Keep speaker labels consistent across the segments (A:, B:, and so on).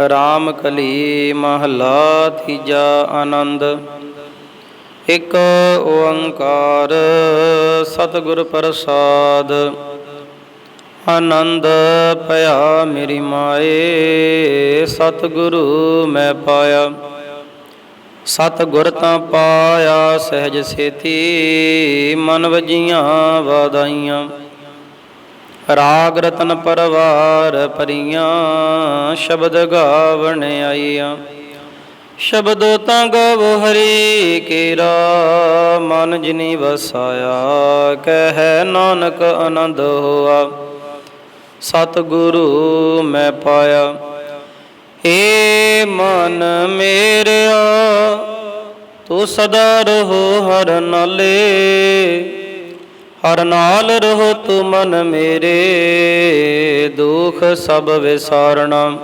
A: ਰਾਮ ਕਲੀ ਮਹਲਾ ਤੀਜਾ ਆਨੰਦ। ਇਕ ਓੰਕਾਰ ਸਤਿਗੁਰ ਪ੍ਰਸਾਦ। ਆਨੰਦ ਭਇਆ ਮੇਰੀ ਮਾਏ, ਸਤਿਗੁਰੂ ਮੈਂ ਪਾਇਆ। ਸਤਿਗੁਰ ਤਾਂ ਪਾਇਆ, ਸਹਿਜ ਸੇਤੀ, ਮਨ ਵਜੀਆਂ ਵਾਦਾਈਆਂ ਰਾਗ ਰਤਨ ਪਰਵਾਰ ਪਰੀਆਂ, ਸ਼ਬਦ ਗਾਵਣ ਆਈਆਂ। ਸ਼ਬਦ ਤਾਂ ਗਵ ਹਰੀ ਕੇਰਾ, ਮਨ ਜਿਨੀ ਵਸਾਇਆ, ਕਹਿ ਨਾਨਕ ਆਨੰਦ ਹੋਆ। ਸਤਿਗੁਰੂ ਮੈਂ ਪਾਇਆ ਏ ਮਨ ਮੇਰਿਆ, ਤੂੰ ਸਦਾ ਰਹੋ ਹਰ ਨਾਲੇ। ਹਰ ਨਾਲ ਰਹੋ ਤੂੰ ਮਨ ਮੇਰੇ, ਦੁਖ ਸਭ ਵਿਸਾਰਣਾ।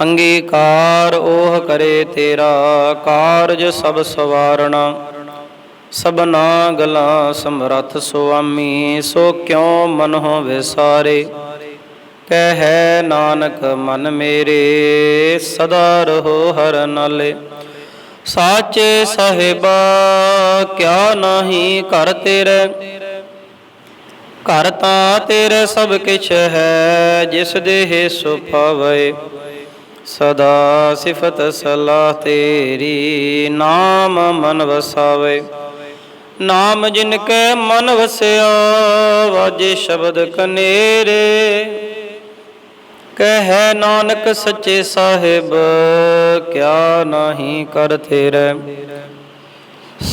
A: ਅੰਗੀਕਾਰ ਉਹ ਕਰੇ ਤੇਰਾ, ਕਾਰਜ ਸਭ ਸਵਾਰਣਾ। ਸਭਨਾ ਗਲਾ ਸਮਰੱਥ ਸੁਆਮੀ, ਸੋ ਕਿਉ ਮਨ ਹੋ ਵਿਸਾਰੇ? ਕਹਿ ਨਾਨਕ ਮਨ ਮੇਰੇ, ਸਦਾ ਰਹੋ ਹਰ ਨਾਲੇ। ਸਾਚੇ ਸਾਹਿਬਾ, ਕਿਆ ਨਾਹੀ ਕਰ ਤੇਰੇ? ਘਰ ਤਾਂ ਤੇਰੇ ਸਭ ਕਿਛ ਹੈ, ਜਿਸ ਦੇਹ ਸੁਭਾਵੇ ਸਦਾ ਸਿਫਤ ਸਲਾਹ ਤੇਰੀ, ਨਾਮ ਮਨ ਵਸਾਵੇ। ਨਾਮ ਜਿਨ ਕੈ ਮਨ ਵਸਿਆ, ਵਾਜੇ ਸ਼ਬਦ ਕਨੇਰੇ। ਕਹਿ ਨਾਨਕ ਸੱਚੇ ਸਾਹਿਬ, ਕਿਆ ਨਾਹੀ ਕਰ ਤੇਰੇ।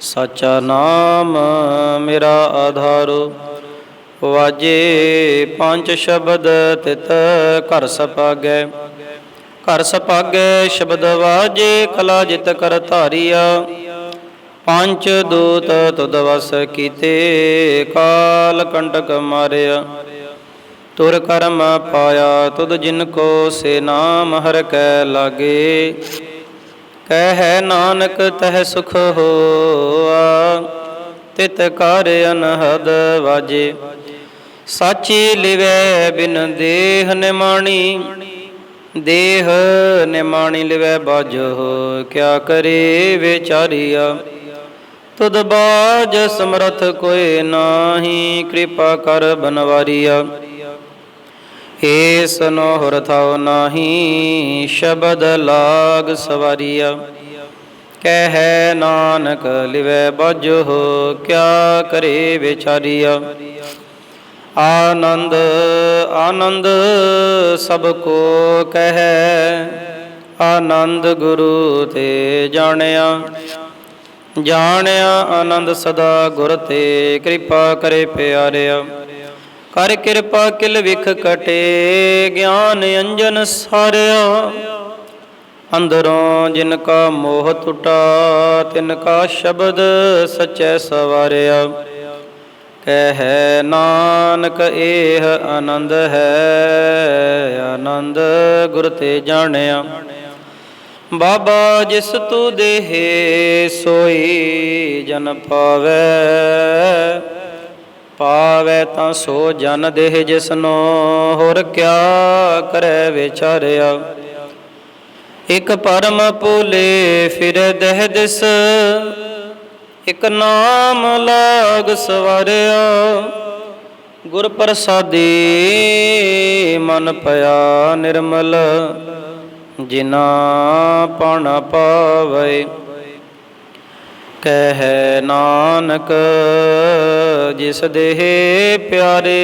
A: ਸਾਚਾ ਨਾਮ ਮੇਰਾ ਆਧਾਰੋ। ਵਾਜੇ ਪੰਜ ਸ਼ਬਦ ਤਿਤ ਘਰ ਸਪਾਗੈ। ਘਰ ਸਪਾਗੈ ਸ਼ਬਦ ਵਾਜੇ, ਕਲਾ ਜਿਤ ਕਰ ਧਾਰਿਆ। ਪੰਜ ਦੂਤ ਤੁਦ ਵਸ ਕੀਤੇ, ਕਾਲ ਕੰਟਕ ਮਾਰਿਆ। ਤੁਰ ਕਰਮ ਪਾਇਆ ਤੁਦ ਜਿਨ ਕੋ ਸੇ ਨਾਮ ਹਰ ਕੈ ਲਾਗੇ। ਕਹਿ ਨਾਨਕ, ਤਹਿ ਸੁਖ ਹੋਆ। ਤਿਤ ਕਰ ਅਨਹਦ ਵਾਜੇ। ਸਾਚੀ ਲਿਵੈ ਬਿਨ ਦੇਹ ਨਿਮਾਣੀ। ਦੇਹ ਨਿਮਾਣੀ ਲਿਵੈ ਬਾਜੋ ਕਿਆ ਕਰੇ ਵਿਚਾਰੀਆ। ਤੁਧ ਬਾਜ ਸਮਰਥ ਕੋਏ ਨਾਹੀ, ਕਿਰਪਾ ਕਰ ਬਨਵਾਰੀਆ। ਏਸ ਨੋਹਰ ਥਾਉ ਨਾਹੀ ਸ਼ਬਦ ਲਾਗ ਸਵਾਰੀਆ। ਕਹਿ ਨਾਨਕ ਲਿਵੈ ਬਜੋ ਕਿਆ ਕਰੇ ਵਿਚਾਰੀਆ। ਆਨੰਦ ਆਨੰਦ ਸਭ ਕੋ ਕਹੈ, ਆਨੰਦ ਗੁਰੂ ਤੇ ਜਾਣਿਆ। ਜਾਣਿਆ ਆਨੰਦ ਸਦਾ ਗੁਰ ਤੇ, ਕਿਰਪਾ ਕਰੇ ਪਿਆਰਿਆ। ਹਰ ਕਿਰਪਾ ਕਿਲ ਵਿਖ ਕਟੇ, ਗਿਆਨ ਅੰਜਨ ਸਾਰਿਆ। ਅੰਦਰੋਂ ਜਿਨ ਕਾ ਮੋਹ ਟੁਟਾ, ਤਿਨ ਕਾ ਸ਼ਬਦ ਸਚੈ ਸਵਾਰਿਆ। ਕਹਿ ਨਾਨਕ ਇਹ ਆਨੰਦ ਹੈ, ਆਨੰਦ ਗੁਰ ਤੇ ਜਾਣਿਆ। ਬਾਬਾ ਜਿਸ ਤੂ ਦੇਹ, ਸੋਈ ਜਨ ਪਾਵੇ। ਪਾਵੇ ਤਾਂ ਸੋ ਜਨ ਦੇਹ ਜਿਸਨੋ, ਹੋਰ ਕਿਆ ਕਰੇ ਵਿਚਾਰਿਆ। ਇਕ ਪਰਮ ਪੂਲੇ ਫਿਰ ਦਹ ਦਿਸ, ਇਕ ਨਾਮ ਲਾਗ ਸਵਾਰਿਆ। ਗੁਰ ਪ੍ਰਸਾਦੀ ਮਨ ਪਿਆ ਨਿਰਮਲ ਜਿਨਾ ਪਣ ਪਾਵੇ। ਕਹਿ ਨਾਨਕ, ਜਿਸ ਦੇਹ ਪਿਆਰੇ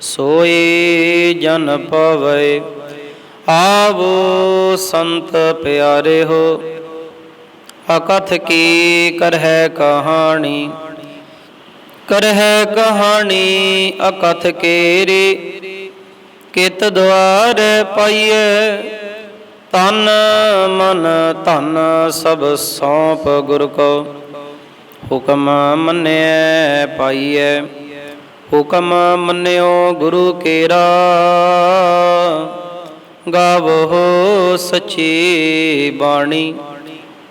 A: ਸੋਈ ਜਨ ਪਵੈ। ਆਵੋ ਸੰਤ ਪਿਆਰੇ ਹੋ, ਅਕਥ ਕੀ ਕਰਹਿ ਕਹਾਣੀ? ਕਰਹਿ ਕਹਾਣੀ ਅਕਥ ਕੇਰੀ, ਕਿਤ ਦੁਆਰ ਪਾਈਐ? ਤਨ ਮਨ ਧਨ ਸਭ ਸੌਂਪ ਗੁਰ ਕੋ। ਹੁਕਮ ਮੰਨਿਐ ਪਾਈਐ, ਹੁਕਮ ਮੰਨਿਓ ਗੁਰੂ ਕੇਰਾ। ਗਾਵੋ ਸਚੀ ਬਾਣੀ,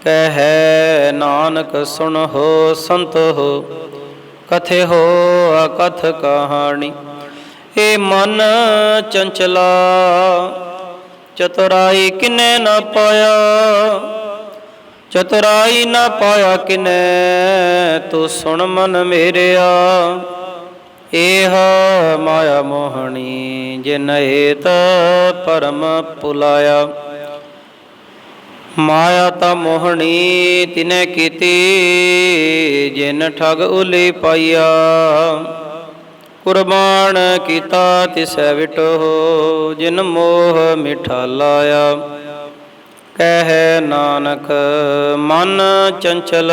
A: ਕਹਿ ਨਾਨਕ ਸੁਣ ਹੋ ਸੰਤ ਹੋ ਕਥੇ ਹੋ ਅਕਥ ਕਹਾਣੀ। ਏ ਮਨ ਚੰਚਲਾ ਚਤੁਰਾਈ ਕਿਨੇ ਨਾ ਪਾਇਆ? ਚਤੁਰਾਈ ਨਾ ਪਾਇਆ ਕਿਨੇ? ਤੂੰ ਸੁਣ ਮਨ ਮੇਰਿਆ। ਏਹ ਮਾਇਆ ਮੋਹਣੀ ਜਿਨ ਏਤ ਪਰਮ ਪੁਲਾਇਆ। ਮਾਇਆ ਤਾਂ ਮੋਹਣੀ ਤਿਨੇ ਕੀਤੀ, ਜਿਨ ਠਗ ਉਲੀ ਪਾਈਆ ਕੁਰਬਾਨ ਕੀਤਾ ਤਿਸੈ ਵਿਟੋ ਜਿਨ ਮੋਹ ਮਿਠਾ ਲਾਇਆ। ਕਹਿ ਨਾਨਕ, ਮਨ ਚੰਚਲ,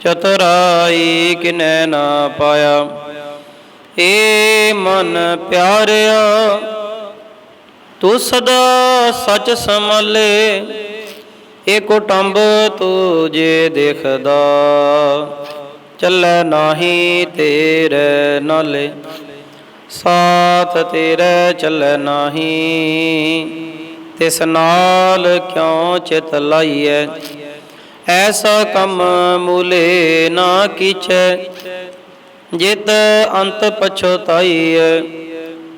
A: ਚਤੁਰਾਈ ਕਿਨੈ ਨਾ ਪਾਇਆ। ਏ ਮਨ ਪਿਆਰਿਆ, ਤੂੰ ਸਦਾ ਸੱਚ ਸੰਭਾਲੇ। ਏ ਕੁਟੰਬ ਤੂੰ ਜੇ ਦੇਖਦਾ। ਚੱਲੈ ਨਾਹੀ ਤੇਰੇ ਨਾਲੇ, ਸਾਥ ਤੇਰੇ ਚੱਲੈ ਨਾਹੀ। ਤਿਸ ਨਾਲ ਕਿਉ ਚਿਤ ਲਾਈਐ? ਐਸਾ ਕੰਮ ਮੂਲੇ ਨਾ ਕੀਚੈ, ਜਿਤ ਅੰਤ ਪਛਤਾਈਐ।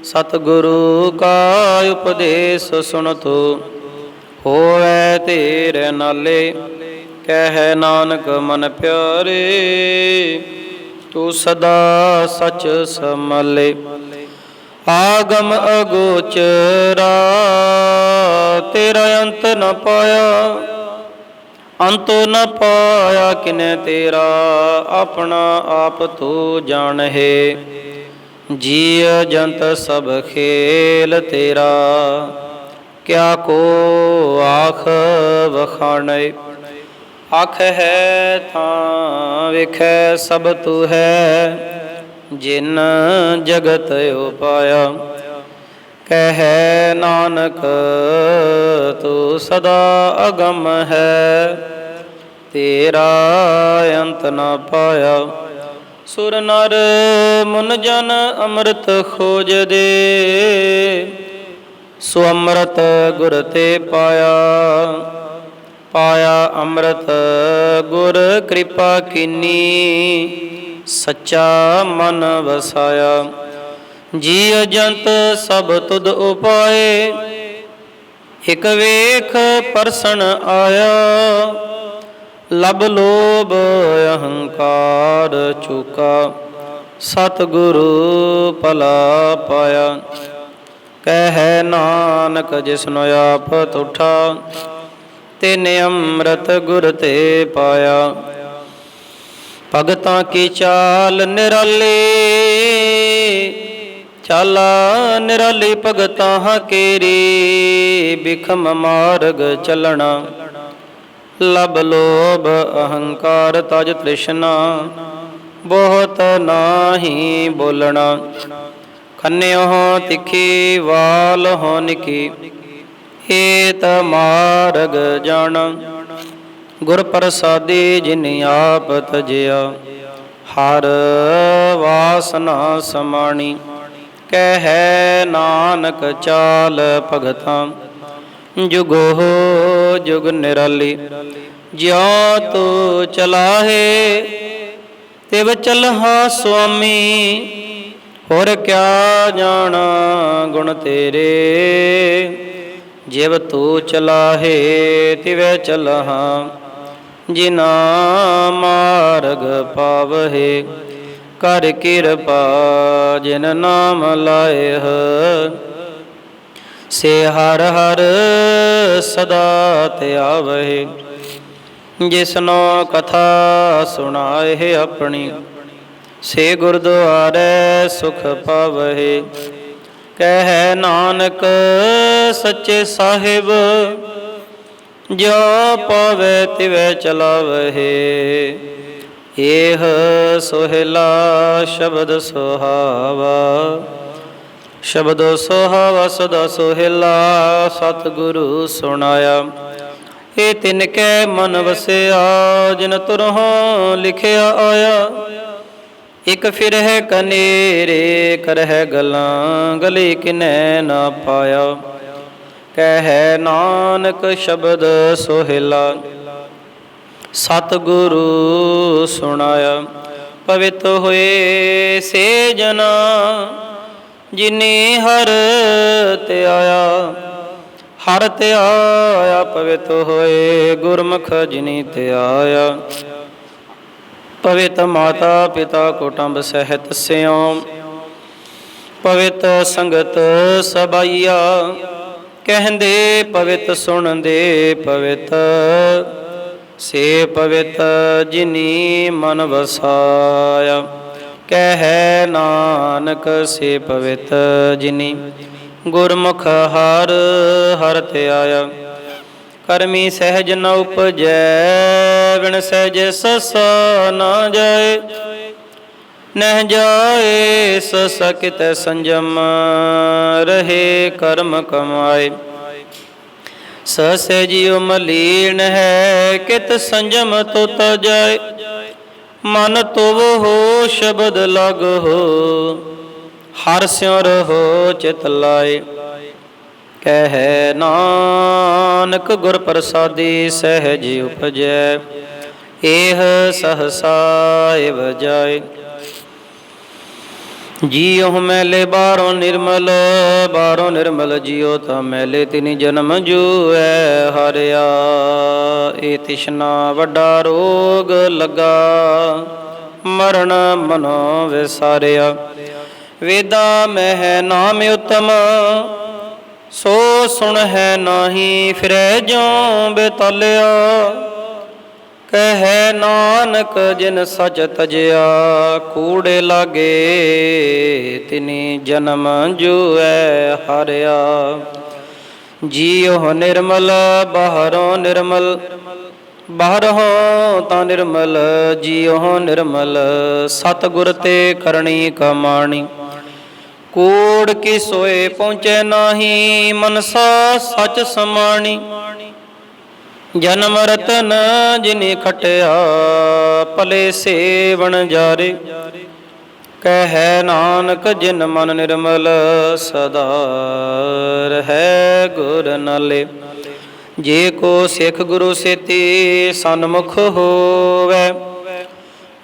A: ਸਤਿਗੁਰੂ ਕਾ ਉਪਦੇਸ਼ ਸੁਣ ਤੋ ਹੋਵੇ ਤੇਰੇ ਨਾਲੇ। ਕਹਿ ਨਾਨਕ, ਮਨ ਪਿਆਰੇ, ਤੂੰ ਸਦਾ ਸਚ ਸਮਲੇ। ਆਗਮ ਅਗੋਚਰਾ, ਤੇਰਾ ਅੰਤ ਨ ਪਾਇਆ, ਅੰਤੋ ਨ ਪਾਇਆ ਕਿਨੇ ਤੇਰਾ, ਆਪਣਾ ਆਪ ਤੂੰ ਜਾਣਹਿ। ਜੀ ਜੰਤ ਸਭ ਖੇਲ ਤੇਰਾ, ਕਿਆ ਕੋ ਆਖ ਵਖਾਣੈ। ਆਖ ਹੈ ਤਾਂ ਵੇਖੈ ਸਭ ਤੂ ਹੈ, ਜਿਨ ਜਗਤ ਉਪਾਇਆ। ਕਹਿ ਨਾਨਕ, ਤੂੰ ਸਦਾ ਅਗਮ ਹੈ, ਤੇਰਾ ਅੰਤ ਨਾ ਪਾਇਆ। ਸੁਰ ਨਰ ਮੁਨ ਜਨ ਅੰਮ੍ਰਿਤ ਖੋਜਦੇ ਸੋ ਅੰਮ੍ਰਿਤ ਗੁਰ ਤੇ ਪਾਇਆ। ਪਾਇਆ ਅੰਮ੍ਰਿਤ, ਗੁਰ ਕਿਰਪਾ ਕੀਨੀ, ਸੱਚਾ ਮਨ ਵਸਾਇਆ। ਜੀ ਜੰਤ ਸਭ ਤੁਧ ਉਪਾਏ, ਇਕ ਵੇਖ ਪਰਸਨ ਆਇਆ। ਲਬ ਲੋਭ ਅਹੰਕਾਰ ਚੁਕਾ, ਸਤਿਗੁਰੂ ਭਲਾ ਪਾਇਆ। ਕਹਿ ਨਾਨਕ ਜਿਸਨੋ ਆਪ ਤੁਠਾ ਤਿਨ ਅੰਮ੍ਰਿਤ ਗੁਰ ਤੇ ਪਾਇਆ। ਭਗਤਾਂ ਕੀ ਚਾਲ ਨਿਰਾਲੇ? ਚਾਲਾ ਨਿਰਾਲੀ ਭਗਤਾਂ ਕੇਰੀ। ਬਿਖਮ ਮਾਰਗ ਚਲਣਾ। ਲਬ ਲੋਭ ਅਹੰਕਾਰ ਤਜ ਤ੍ਰਿਸ਼ਨਾ। ਬਹੁਤ ਨਾਹੀ ਬੋਲਣਾ। ਖੰਨਿਓ ਤਿੱਖੀ ਵਾਲ ਹੋ ਨਿਕੀ ਏਤ ਮਾਰਗ ਜਾਣ ਗੁਰ ਪ੍ਰਸਾਦੀ ਜਿਨ ਆਪ ਤਜਿਆ ਹਰ ਵਾਸਨਾ ਸਮਾਣੀ। ਕਹਿ ਨਾਨਕ ਚਾਲ ਭਗਤਾਂ, ਜੁਗੋ ਜੁਗ ਨਿਰਾਲੀ। ਜਿਉ ਤੂ ਚਲਾਹੇ, ਤਿਵ ਚਲਹਾ ਸੁਆਮੀ। ਹੋਰ ਕਿਆ ਜਾਣਾ ਗੁਣ ਤੇਰੇ। ਜਿਵ ਤੂ ਚਲਾਹੇ ਤਿਵੈ ਚਲਹਾ, ਜਿਨਾ ਮਾਰਗ ਪਾਵਹਿ, ਕਰ ਕਿਰਪਾ ਜਿਨ ਨਾਮ ਲਾਇਹ। ਸੇ ਹਰ ਹਰ ਸਦਾ ਧਿਆਵਹਿ ਜਿਸਨੋ ਕਥਾ ਸੁਣਾਏ ਆਪਣੀ, ਸੇ ਗੁਰਦੁਆਰੇ ਸੁਖ ਪਾਵਹਿ। ਕਹਿ ਨਾਨਕ ਸੱਚੇ ਸਾਹਿਬ, ਜੋ ਪਾਵੇ ਤਿਵੈ ਚਲਾਵਹਿ ਏਹ ਸੋਹਿਲਾ ਸ਼ਬਦ ਸੁਹਾਵਾ। ਸ਼ਬਦ ਸੁਹਾਵਾ ਸਦਾ ਸੋਹਿਲਾ ਸਤਿਗੁਰੂ ਸੁਣਾਇਆ। ਇਹ ਤਿਨ ਕੈ ਮਨ ਵਸਿਆ, ਜਿਨ ਤੁਰਹੁ ਲਿਖਿਆ ਆਇਆ। ਇਕ ਫਿਰ ਹੈ ਕਨੇਰੇ ਕਰਹਿ ਗਲਾਂ, ਗਲੇ ਕਿਨੈ ਨਾ ਪਾਇਆ। ਕਹਿ ਨਾਨਕ ਸ਼ਬਦ ਸੋਹਿਲਾ, ਸਤਿਗੁਰੂ ਸੁਣਾਇਆ। ਪਵਿੱਤ ਹੋਏ ਸੇ ਜਨਾ, ਜਿਨੇ ਹਰ ਤੇ ਆਇਆ, ਹਰ ਤੇ ਆਇਆ। ਪਵਿੱਤ ਹੋਏ ਗੁਰਮੁਖ ਜਿਨੀ ਤੇ ਆਇਆ। ਪਵਿੱਤ ਮਾਤਾ ਪਿਤਾ ਕੁਟੰਬ ਸਹਿਤ ਸਿਉ। ਪਵਿੱਤ ਸੰਗਤ ਸਬਾਈਆ ਕਹਿੰਦੇ ਪਵਿੱਤ ਸੁਣਦੇ ਪਵਿੱਤ। ਸੇ ਪਵਿੱਤ ਜਿਨੀ ਮਨ ਵਸਾਇਆ, ਕਹਿ ਨਾਨਕ ਸੇ ਪਵਿੱਤ ਜਿਨੀ। ਗੁਰਮੁਖ ਹਰ ਹਰ ਤੇ ਕਰਮੀ ਸਹਿਜ ਨ ਉਪਜੈ ਵਿਣ ਸਹਿਜ ਸਸ ਨਾ ਜਾਏ। ਨਹਿ ਜਾਏ ਸਸ ਕਿਤ ਸੰਜਮ, ਰਹੇ ਕਰਮ ਕਮਾਏ। ਸਸੇ ਜਿਉ ਮਲੀਨ ਹੈ, ਕਿਤ ਸੰਜਮ ਤੋ ਜਾਏ। ਮਨ ਤੁਵ ਹੋ ਸ਼ਬਦ ਲਗ ਹੋ, ਹਰ ਸਿਉ ਰਹੋ ਚਿਤ ਲਾਏ। ਕਹਿ ਨਾਨਕ ਗੁਰ ਪ੍ਰਸਾਦੀ ਸਹਿਜ ਉਪਜੈ ਇਹ ਸਹਸਾ ਵਜਾਏ ਜਾਏ। ਜੀਉ ਮੈਲੇ ਬਾਰੋਂ ਨਿਰਮਲ, ਬਾਹਰੋਂ ਨਿਰਮਲ ਜੀਉ ਤਾਂ ਮੈਲੇ ਤਿਨੀ ਜਨਮ ਜੂਐ, ਹਰਿਆ ਏ ਤਿਸ਼ਨਾ ਵੱਡਾ ਰੋਗ ਲਗਾ। ਮਰਨ ਮਨੋ ਵਿਸਾਰਿਆ ਵੇਦਾ ਮਹਿ ਨਾਮ ਉਤਮ ਸੋ ਸੁਣ ਹੈ ਨਾਹੀ ਫਿਰੈ ਜੋ ਬੇਤਲਿਆ, ਕਹਿ ਨਾਨਕ ਜਿਨ ਸਚ ਤਜਿਆ, ਕੂੜੇ ਲਾਗੇ ਤਿਨੀ ਜਨਮ ਜੂਐ ਹਰਿਆ। ਜੀਉ ਨਿਰਮਲ, ਬਾਹਰੋਂ ਨਿਰਮਲ, ਬਾਹਰੋਂ ਤਾਂ ਨਿਰਮਲ ਜੀਉ ਨਿਰਮਲ, ਸਤਿਗੁਰ ਤੇ ਕਰਨੀ ਕਮਾਣੀ। ਕੋੜ ਕੀ ਸੋਏ ਪਹੁੰਚੇ ਨਾਹੀ, ਮਨਸਾ ਸਚ ਸਮਾਣੀ। ਜਨਮ ਰਤਨ ਜਿਨੇ ਖਟਿਆ, ਭਲੇ ਸੇਵਣ ਜਾਰੇ। ਕਹਿ ਨਾਨਕ, ਜਿਨ ਮਨ ਨਿਰਮਲ, ਸਦਾ ਰਹੈ ਗੁਰ ਨਾਲੇ। ਜੇ ਕੋ ਸਿੱਖ ਗੁਰੂ ਸੇਤੀ, ਸਨਮੁਖ ਹੋਵੇ।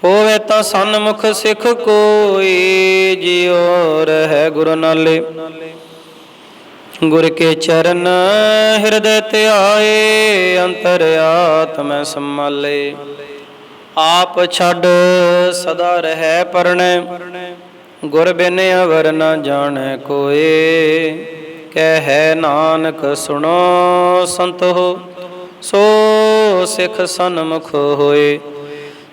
A: ਹੋਵੇ ਤਾਂ ਸਨਮੁਖ ਸਿੱਖ ਕੋਈ, ਜਿਉ ਰਹਿ ਗੁਰ ਨਾਲੇ। ਗੁਰ ਕੇ ਚਰਨ ਹਿਰਦੈ ਧਿਆਏ, ਅੰਤਰ ਆਤਮੈ ਸੰਭਾਲੇ। ਆਪ ਛੱਡ ਸਦਾ ਰਹਿ ਪਰਣੈ, ਗੁਰ ਬਿਨ ਅਵਰ ਨ ਜਾਣੈ ਕੋਏ। ਕਹਿ ਨਾਨਕ ਸੁਣੋ ਸੰਤ ਹੋ ਸੋ ਸਿੱਖ ਸਨਮੁਖ ਹੋਏ।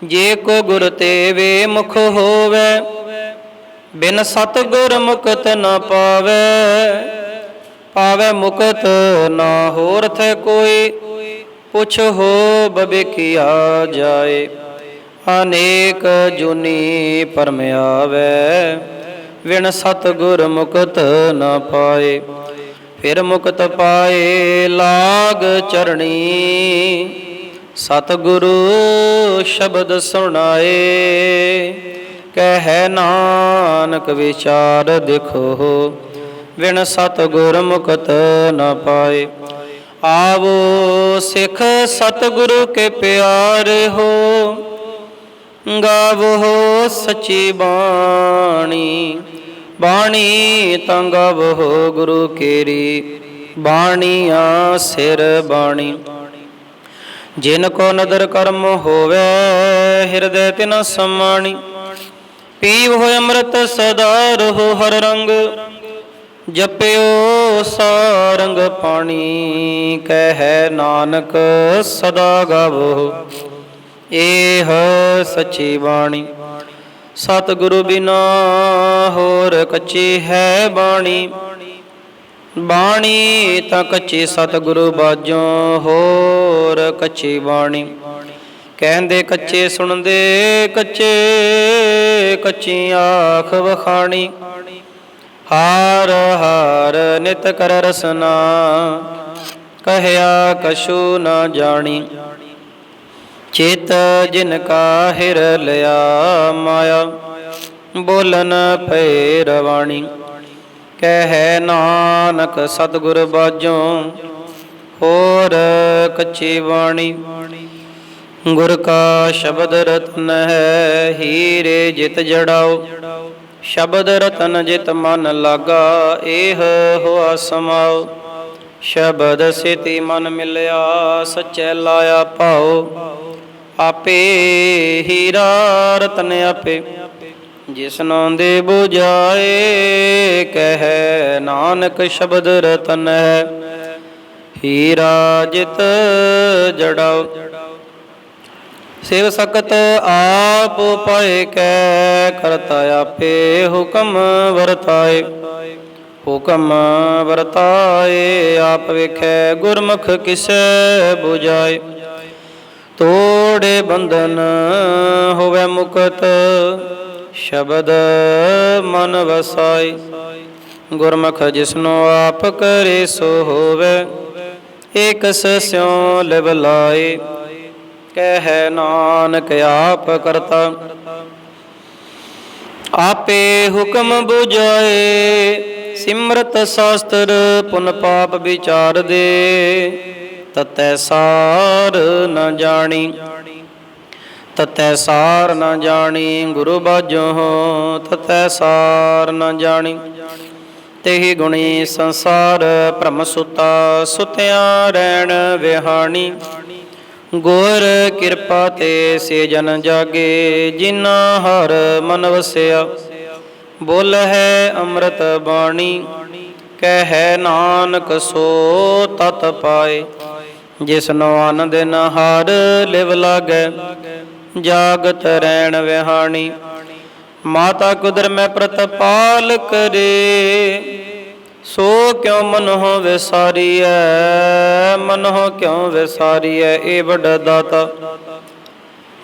A: ਜੇ ਕੋ ਗੁਰ ਤੇ ਵੇ ਮੁਖ ਹੋਵੇ, ਬਿਨ ਸਤ ਗੁਰ ਮੁਕਤ ਨਾ ਪਾਵੇ ਪਾਵੇ ਮੁਕਤ ਨਾ ਹੋਰ ਥੈ ਕੋਈ, ਪੁੱਛ ਹੋ ਬਬੇ ਕੀਆ ਜਾਏ। ਅਨੇਕ ਜੁਨੀ ਪਰਮ ਆਵੇ ਵਿਣ ਸਤ ਗੁਰ ਮੁਕਤ ਨਾ ਪਾਏ। ਫਿਰ ਮੁਕਤ ਪਾਏ ਲਾਗ ਚਰਣੀ ਸਤਿਗੁਰੂ ਸ਼ਬਦ ਸੁਣਾਏ, ਕਹਿ ਨਾਨਕ ਵਿਚਾਰ ਦੇਖੋ ਵਿਣ ਸਤਿਗੁਰ ਮੁਕਤ ਨ ਪਾਏ। ਆਵੋ ਸਿੱਖ ਸਤਿਗੁਰੂ ਕੇ ਪਿਆਰੇ ਹੋ, ਗਾਵੋ ਸੱਚੀ ਬਾਣੀ। ਬਾਣੀ ਤਾਂ ਗਾਵੋ ਗੁਰੂ ਕੇਰੀ, ਬਾਣੀਆਂ ਸਿਰ ਬਾਣੀ। ਜਿਨ ਕੋ ਨਦਰ ਕਰਮ ਹੋਵੇ, ਹਿਰਦੈ ਤਿਨ ਸਮਾਣੀ। ਪੀਵ ਹੋਇ ਅੰਮ੍ਰਿਤ ਸਦਾ ਰਹੋ ਹਰ ਰੰਗ, ਜਪਿਓ ਸਾਰੰਗ ਪਾਣੀ। ਕਹਿ ਨਾਨਕ ਸਦਾ ਗਾਵੋ, ਏਹ ਸੱਚੀ ਬਾਣੀ। ਸਤਿਗੁਰੂ ਬਿਨਾ ਹੋਰ ਕੱਚੀ ਹੈ ਬਾਣੀ। ਬਾਣੀ ਤਾਂ ਕੱਚੀ ਸਤਿਗੁਰੂ ਬਾਝੋਂ, ਹੋਰ ਕੱਚੀ ਬਾਣੀ। ਕਹਿੰਦੇ ਕੱਚੇ ਸੁਣਦੇ, ਕੱਚੇ ਕੱਚੀ ਆਖ ਵਖਾਣੀ। ਹਾਰ ਹਾਰ ਨਿਤ ਕਰ ਰਸਨਾ, ਕਹਿਆ ਕਸ਼ੂ ਨਾ ਜਾਣੀ। ਚੇਤ ਜਿਨ ਕਾ ਹਿਰ ਲਿਆ ਮਾਇਆ, ਬੋਲਨ ਭੈ ਰਵਾਣੀ ਕਹਿ ਨਾਨਕ ਸਤਿਗੁਰ ਬਾਝੋਂ, ਹੋਰ ਕੱਚੀ ਬਾਣੀ ਗੁਰ ਕਾ ਸ਼ਬਦ ਰਤਨ ਹੈ, ਹੀਰੇ ਜਿਤ ਜੜਾਓ, ਸ਼ਬਦ ਰਤਨ ਜਿਤ ਮਨ ਲਾਗਾ ਇਹ ਹੋਆ ਸਮਾਓ। ਸ਼ਬਦ ਸਿਤੀ ਮਨ ਮਿਲਿਆ, ਸਚੈ ਲਾਇਆ ਭਾਉ ਆਪੇ ਹੀਰਾ ਰਤਨ ਆਪੇ ਜਿਸਨੋਂ ਦੇ 부ਝਾਏ ਕਹਿ ਨਾਨਕ ਸ਼ਬਦ ਰਤਨ ਹੈ। ਹੀਰਾ ਜਿਤ ਜੜਾਓ। ਸਿਵ ਸਕਤ ਆਪ ਪਾਏ ਕੈ ਕਰਤਾ ਆਪੇ ਹੁਕਮ ਵਰਤਾਏ। ਹੁਕਮ ਵਰਤਾਏ, ਆਪ ਵੇਖੈ ਗੁਰਮੁਖ ਕਿਸੈ 부ਝਾਏ ਤੋੜੇ ਬੰਧਨ ਹੋਵੇ ਮੁਕਤ ਸ਼ਬਦ ਮਨ ਵਸਾਈ। ਗੁਰਮੁਖ ਜਿਸਨੂੰ ਆਪ ਕਰੇ ਸੋ ਹੋਵੇ, ਏਕਸ ਸਿਉ ਲਿਵ ਲਾਏ ਕਹਿ ਨਾਨਕ ਆਪ ਕਰਤਾ, ਆਪੇ ਹੁਕਮ 부ਝਾਏ ਸਿਮਰਤ ਸ਼ਾਸਤਰ ਪੁਨ ਪਾਪ ਵਿਚਾਰ ਦੇ ਤਤੈ ਸਾਰ ਨ ਜਾਣੀ। ਤਤੈ ਸਾਰ ਨ ਜਾਣੀ, ਗੁਰੂ ਬਾਜੋ ਤਤੈ ਸਾਰ ਨ ਜਾਣੀ। ਤੇਹੀ ਗੁਣੀ ਸੰਸਾਰ ਭ੍ਰਮ ਸੁਤਾ, ਸੁਤਿਆਂ ਰਹਿਣ ਵਿਹਾਣੀ। ਗੁਰ ਕਿਰਪਾ ਤੇ ਸੇ ਜਨ ਜਾਗੇ ਜਿਨਾ ਹਰ ਮਨ ਵਸਿਆ। ਬੋਲ ਹੈ ਅੰਮ੍ਰਿਤ ਬਾਣੀ, ਕਹਿ ਨਾਨਕ ਸੋ ਤਤ ਪਾਏ। ਜਿਸਨੋ ਆਨੰਦ ਨ ਹਰ ਲਿਵ ਲਾਗੈ ਜਾਗਤ ਰਹਿਣ ਵਿਹਾਣੀ। ਮਾਤਾ ਕੁਦਰ ਮੈਂ ਪ੍ਰਤਪਾਲ ਕਰੇ। ਸੋ ਕਿਉ ਮਨਹੁ ਵਿਸਾਰੀਐ? ਮਨਹੁ ਕਿਉ ਵਿਸਾਰੀਐ? ਏ ਵੱਡਾ ਦਾਤਾ।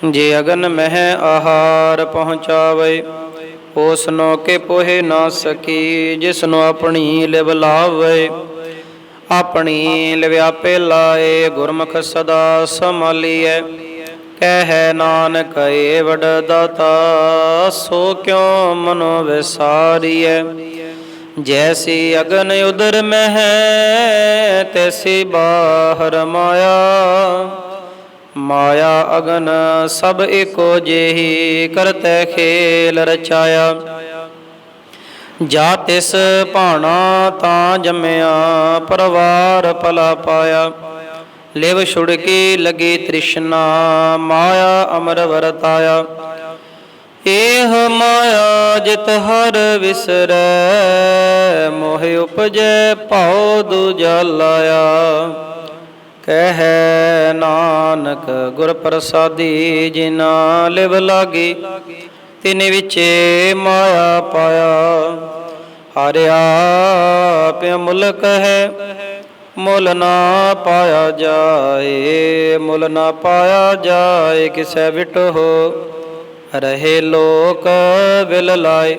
A: ਜੇ ਅਗਨ ਮਹਿ ਆਹਾਰ ਪਹੁੰਚਾਵੇ ਉਸ ਨੋ ਕੇ ਪੋਹੇ ਨਾ ਸਕੀ ਜਿਸ ਨੂੰ ਆਪਣੀ ਲਿਵ ਲਾਵੇ। ਆਪਣੀ ਲਿਵਿਆਪੇ ਲਾਏ, ਗੁਰਮੁਖ ਸਦਾ ਸੰਭਾਲੀਐ। ਕਹਿ ਨਾਨਕ, ਏ ਵਡ ਦਾਤਾ, ਸੋ ਕਿਉ ਮਨੋ ਵਿਸਾਰੀਐ? ਜੈਸੀ ਅਗਨ ਉਦਰ ਮਹਿ, ਤੈਸੀ ਬਾਹਰ ਮਾਇਆ। ਮਾਇਆ ਅਗਨ ਸਭ ਏਕੋ ਜਿਹੀ ਕਰਤੈ ਖੇਲ ਰਚਾਇਆ। ਜਾ ਤਿਸ ਭਾਣਾ ਤਾਂ ਜੰਮਿਆ, ਪਰਵਾਰ ਭਲਾ ਪਾਇਆ। ਲਿਵ ਛੁੜ ਕੇ ਲਗੇ ਤ੍ਰਿਸ਼ਨਾ, ਮਾਇਆ ਅਮਰ ਵਰਤਾਇਆ। ਇਹ ਮਾਇਆ ਜਿਤ ਹਰ ਵਿਸਰੈ, ਮੋਹਿ ਉਪਜੈ ਭਉ ਦੂਜਾ ਲਾਇਆ। ਕਹਿ ਨਾਨਕ ਗੁਰ ਪ੍ਰਸਾਦੀ ਜਿਨਾ ਲਿਵ ਲਾਗੀ, ਤਿਨ ਵਿਚੇ ਮਾਇਆ ਪਾਇਆ। ਹਰਿਆ ਪਿ ਮੁਲਕ ਹੈ ਮੁੱਲ ਨਾ ਪਾਇਆ ਜਾਏ, ਮੁੱਲ ਨਾ ਪਾਇਆ ਜਾਏ, ਕਿਸੈ ਵਿਟ ਹੋ ਰਹੇ ਲੋਕ ਵਿਲ ਲਾਏ।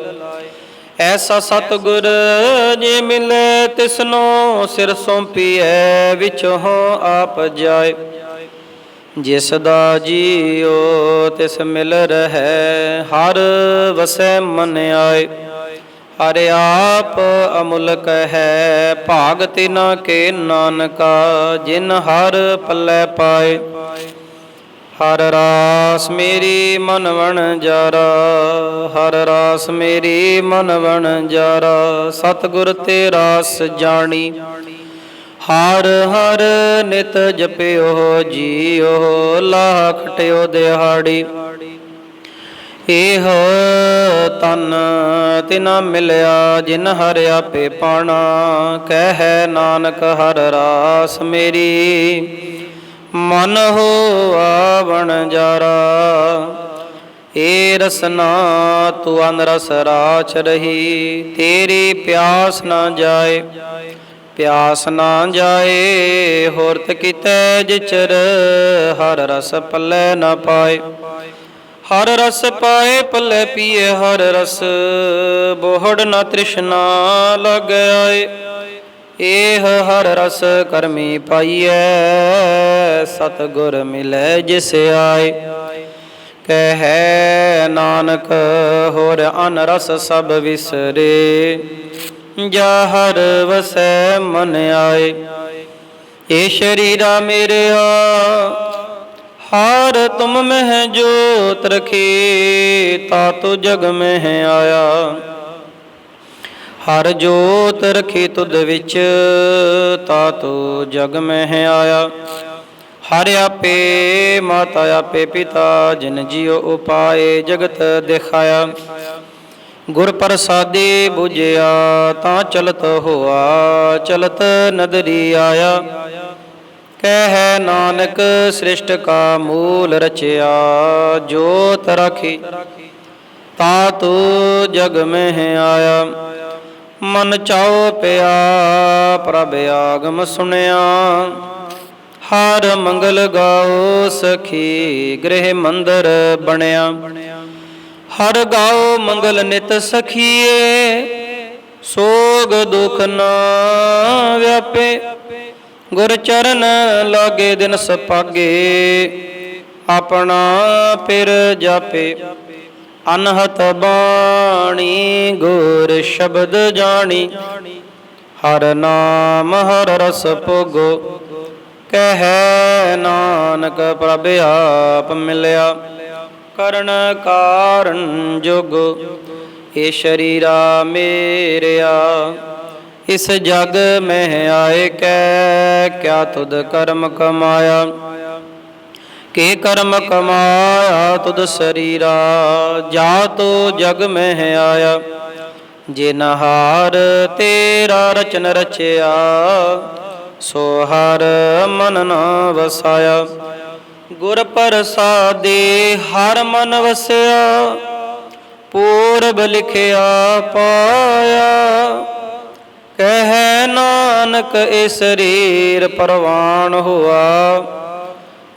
A: ਐਸਾ ਸਤਗੁਰ ਜੇ ਮਿਲੇ ਤਿਸਨੋ ਸਿਰ ਸੌਂਪੀਐ, ਵਿਚੋਂ ਆਪ ਜਾਏ। ਜਿਸ ਦਾ ਜੀਉ ਤਿਸ ਮਿਲ ਰਹਿ, ਹਰ ਵਸੈ ਮਨ ਆਏ। ਹਰ ਆਪ ਅਮੁਲਕ ਹੈ, ਭਾਗ ਤਿਨਾ ਕੇ ਨਾਨਕਾ, ਜਿਨ ਹਰ ਪੱਲੇ ਪਾਏ। ਹਰ ਰਾਸ ਮੇਰੀ ਮਨ ਵਣ ਜਾਰਾ, ਹਰ ਰਾਸ ਮੇਰੀ ਮਨ ਵਣ ਜਾਰਾ, ਸਤਿਗੁਰ ਤੇ ਰਾਸ ਜਾਣੀ। ਹਰ ਹਰ ਨਿਤ ਜਪਿਓ, ਜੀਓ ਲਾਖ ਖਟਿਓ ਦਿਹਾੜੀ। ਇਹ ਤਨ ਤਿਨਾ ਮਿਲਿਆ ਜਿਨ ਹਰ ਆਪੇ ਪਾਣਾ, ਕਹਿ ਨਾਨਕ ਹਰ ਰਾਸ ਮੇਰੀ। ਮਨ ਹੋ ਆਵਣ ਜਾਰਾ, ਏ ਰਸਨਾ ਤੂੰ ਅਨ ਰਸ ਰਾਚ ਰਹੀ। ਤੇਰੀ ਪਿਆਸ ਨਾ ਜਾਏ, ਪਿਆਸ ਨਾ ਜਾਏ ਹੋਰਤ ਕਿਤੈ ਜਿਚਰ ਹਰ ਰਸ ਪੱਲੇ ਨਾ ਪਾਏ। ਹਰ ਰਸ ਪਾਏ ਪੱਲੇ ਪੀਏ, ਹਰ ਰਸ ਬੋਹੜ ਨਾ ਤ੍ਰਿਸ਼ਨਾ ਲਗ ਆਏ। ਏਹ ਹਰ ਰਸ ਕਰਮੀ ਪਾਈਐ ਸਤ ਗੁਰ ਮਿਲੈ ਜਿਸ ਆਏ। ਕਹੈ ਨਾਨਕ, ਹੋਰ ਅਨ ਰਸ ਸਭ ਵਿਸਰੇ। ਜਾ ਹਰ ਵਸੈ ਮਨ ਆਏ। ਏ ਸ਼ਰੀਰਾ ਮੇਰਿਆ ਹਾਰ ਤੁਮ ਮਹਿ ਜੋਤ ਰਖੀ, ਤਾ ਤੋ ਜਗ ਮਹਿ ਆਇਆ। ਹਰ ਜੋਤ ਰਖੀ ਤੁਧ ਵਿੱਚ, ਤਾ ਤੋ ਜਗ ਮਹਿ ਆਇਆ। ਹਰ ਆਪੇ ਮਾਤਾ ਆਪੇ ਪਿਤਾ, ਜਿਨ ਜਿਉ ਉਪਾਏ ਜਗਤ ਦਿਖਾਇਆ। ਗੁਰ ਪ੍ਰਸਾਦੀ 부ਜਿਆ ਤਾਂ ਚਲਤ ਹੋਆ, ਚਲਤ ਨਦਰੀ ਆਇਆ। ਕਹਿ ਨਾਨਕ, ਸ੍ਰਿਸ਼ਟ ਕਾ ਮੂਲ ਰਚਿਆ ਜੋਤ ਰਖੀ ਤਾ ਤੂ ਜਗ ਮਹਿ ਆਇਆ, ਮਨ ਚਾਉ ਪਿਆ, ਪ੍ਰਭ ਆਗਮ ਸੁਣਿਆ। ਹਰ ਮੰਗਲ ਗਾਓ ਸਖੀ, ਗ੍ਰਹਿ ਮੰਦਰ ਬਣਿਆ। ਹਰ ਗਾਓ ਮੰਗਲ ਨਿਤ ਸਖੀਏ, ਸੋਗ ਦੁਖ ਨਾ ਵਿਆਪੇ। ਗੁਰ ਚਰਨ ਲਾਗੇ ਦਿਨ ਸਪਾਗੇ, ਆਪਣਾ ਪਿਰ ਜਾਪੇ। ਅਨਹਤ ਬਾਣੀ ਗੁਰ ਸ਼ਬਦ ਜਾਣੀ। ਹਰ ਨਾਮ, ਹਰ ਰਸ ਭੋਗੋ। ਕਹਿ ਨਾਨਕ, ਪ੍ਰਭ ਆਪ ਮਿਲਿਆ। ਕਰਨ ਕਾਰਨ ਜੁਗ। ਏ ਸ਼ਰੀਰਾ ਮੇਰਿਆ। ਇਸ ਜਗ ਮਹਿ ਆਏ ਕੈ, ਕਿਆ ਤੁਧ ਕਰਮ ਕਮਾਇਆ? ਕੇ ਕਰਮ ਕਮਾਇਆ ਤੁਧ ਸਰੀਰਾ? ਜਾ ਤੋ ਜਗ ਮਹਿ ਆਇਆ ਜਿਨਹਾਰ ਤੇਰਾ ਰਚਨ ਰਚਿਆ, ਸੋ ਹਰ ਮਨ ਨਾ ਵਸਾਇਆ। ਗੁਰ ਪ੍ਰਸਾਦੇ ਹਰ ਮਨ ਵਸਿਆ, ਪੂਰਬ ਲਿਖਿਆ ਪਾਇਆ। ਕਹਿ ਨਾਨਕ ਇਹ ਸਰੀਰ ਪਰਵਾਨ ਹੋਆ,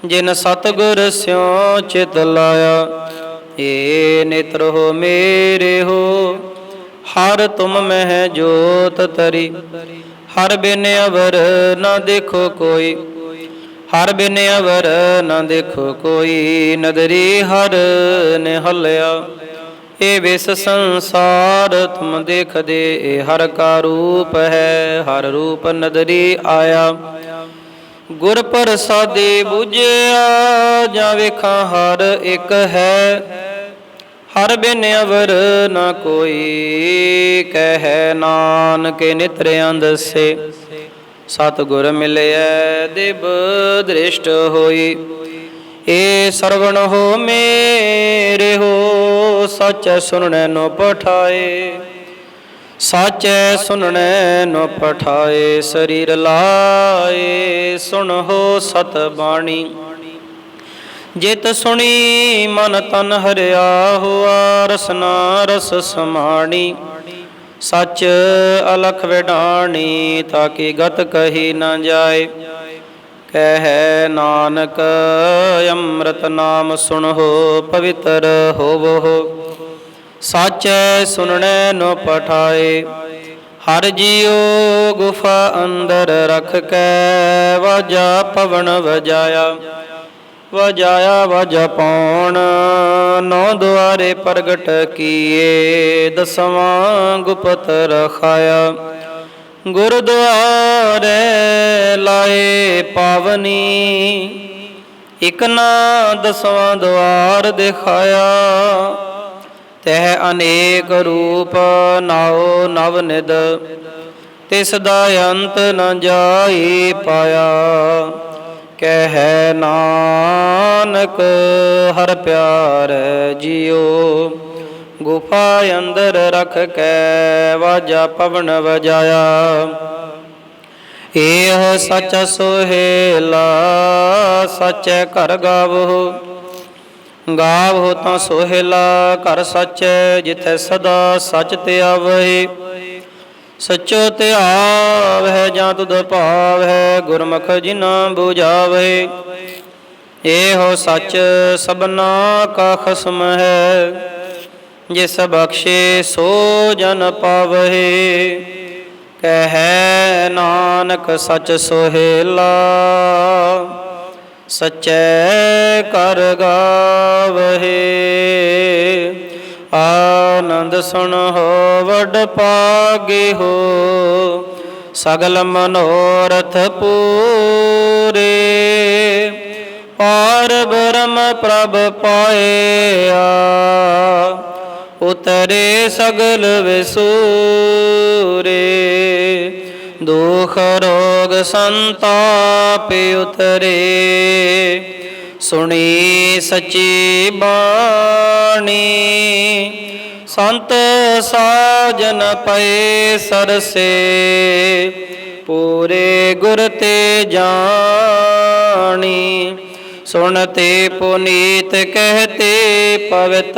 A: ਜਿਨ ਸਤਗੁਰ ਸਿਉ ਚਿਤ ਲਾਇਆ, ਏ ਨੇਤਰ ਹੋ ਮੇਰੇ ਹੋ, ਹਰ ਤੁਮ ਮਹਿ ਜੋਤ ਤਰੀ, ਹਰ ਬਿਨ ਅਵਰ ਨਾ ਦੇਖੋ ਕੋਈ, ਹਰ ਬਿਨ ਅਵਰ ਨਾ ਦੇਖੋ ਕੋਈ ਨਦਰੀ ਹਰ ਨੇ ਹਲਿਆ ਇਹ ਵਿਸ ਸੰਸਾਰ ਤੁਮ ਦੇਖਦੇ, ਇਹ ਹਰ ਕਾ ਰੂਪ ਹੈ, ਹਰ ਰੂਪ ਨਦਰੀ ਆਇਆ। ਗੁਰ ਪ੍ਰਸਾਦੇ 부ਜਿਆ ਜਾਂ ਵੇਖਾਂ ਹਰ ਇੱਕ ਹੈ। ਹਰ ਬਿਨ ਅਵਰ ਨਾ ਕੋਈ ਕਹਿ, ਨਾਨਕ ਨਿਤਰ ਅੰਦਸੇ। ਸਤ ਗੁਰ ਮਿਲਿਆ ਦਿਬ ਦ੍ਰਿਸ਼ਟ ਹੋਈ। ਏ ਸਰਵਣ ਹੋ ਮੇਰੇ ਹੋ, ਸੱਚ ਸੁਣਨੇ ਨੋ ਪਠਾਏ। ਸਾਚੈ ਸੁਣਨੇ ਨੋ ਪਠਾਏ, ਸਰੀਰ ਲਾਏ, ਸੁਣੋ ਸਤ ਬਾਣੀ। ਜਿਤ ਸੁਣੀ ਮਨ ਤਨ ਹਰਿਆ ਹੋਆ ਰਸਨਾ ਰਸ ਸਮਾਣੀ। ਸੱਚ ਅਲਖ ਵਿਡਾਣੀ, ਤਾਂ ਕਿ ਗਤ ਕਹੀ ਨਾ ਜਾਏ। ਕਹਿ ਨਾਨਕ, ਅੰਮ੍ਰਿਤ ਨਾਮ ਸੁਣੋ, ਪਵਿੱਤਰ ਹੋਵੋ। ਸਾਚੈ ਸੁਣਨੇ ਨੋ ਪਠਾਏ, ਹਰ ਜੀਉ ਗੁਫਾ ਅੰਦਰ ਰਖ ਕੇ ਵਜਾ ਪਵਨ ਵਜਾਇਆ। ਵਜਾਇਆ ਵਜ ਪੌਣ ਨੌ ਦੁਆਰੇ ਪ੍ਰਗਟ ਕੀਏ, ਦਸਵਾਂ ਗੁਪਤ ਰਖਾਇਆ। ਗੁਰਦੁਆਰੇ ਲਾਏ ਪਾਵਨੀ। ਇਕ ਨਾ ਦਸਵਾਂ ਦੁਆਰ ਦਿਖਾਇਆ। ਤਹਿ ਅਨੇਕ ਰੂਪ ਨਾਉ ਨਵ ਨਿਦ ਤਿਸ ਦਾ ਅੰਤ ਨ ਜਾਈ ਪਾਇਆ। ਕਹਿ ਨਾਨਕ ਹਰ ਪਿਆਰ ਜਿਉ ਗੁਫਾ ਅੰਦਰ ਰਖ ਕੇ ਵਾਜਾ ਪਵਨ ਵਜਾਇਆ। ਏਹ ਸੱਚ ਸੋਹੇਲਾ, ਸੱਚੇ ਘਰ ਗਾਵੋ। ਗਾਵੋ ਤਾਂ ਸੋਹੇਲਾ, ਘਰ ਸਚ, ਜਿੱਥੇ ਸਦਾ ਸਚ ਤੇ ਆਵਹਿ। ਸਚੋ ਧਿਆਵ ਹੈ ਜਾਂ ਤੁਧ ਭਾਵ ਹੈ ਗੁਰਮੁਖ ਜਿਨਾ 부ਝਾਵੇ ਇਹੋ ਸੱਚ ਸਬਨਾ ਕਾ ਖਸਮ ਹੈ। ਜਿਸ ਬਖਸ਼ੇ ਸੋ ਜਨ ਪਾਵਹਿ, ਕਹੈ ਨਾਨਕ ਸਚ ਸੋਹੇਲਾ, ਸਚੈ ਕਰ ਗਾਵਹਿ, ਆਨੰਦ ਸੁਣ ਹੋ ਵਡ ਪਾਗੇ ਹੋ ਸਗਲ ਮਨੋਰਥ ਪੂਰੇ, ਪਾਰ ਬ੍ਰਹਮ ਪ੍ਰਭ ਪਾਇਆ ਉਤਰੇ ਸਗਲ ਵਿਸੂਰੇ, ਦੁਖ ਰੋਗ ਸੰਤਾਪ ਉਤਰੇ। ਸੁਣੀ ਸਚੀ ਬਾਣੀ, ਸੰਤ ਸਾਜਨ ਪਏ ਸਰਸੇ, ਪੂਰੇ ਗੁਰ ਤੇ ਜਾਣੀ। ਸੁਣਤੇ ਪੁਨੀਤ ਕਹਤੇ ਪਵਿੱਤ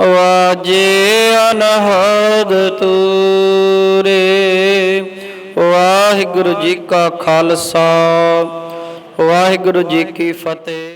A: ਵਾਜੇ ਅਨਹਦ ਤੂਰੇ। ਵਾਹਿਗੁਰੂ ਜੀ ਕਾ ਖਾਲਸਾ। ਵਾਹਿਗੁਰੂ ਜੀ ਕੀ ਫਤਿਹ।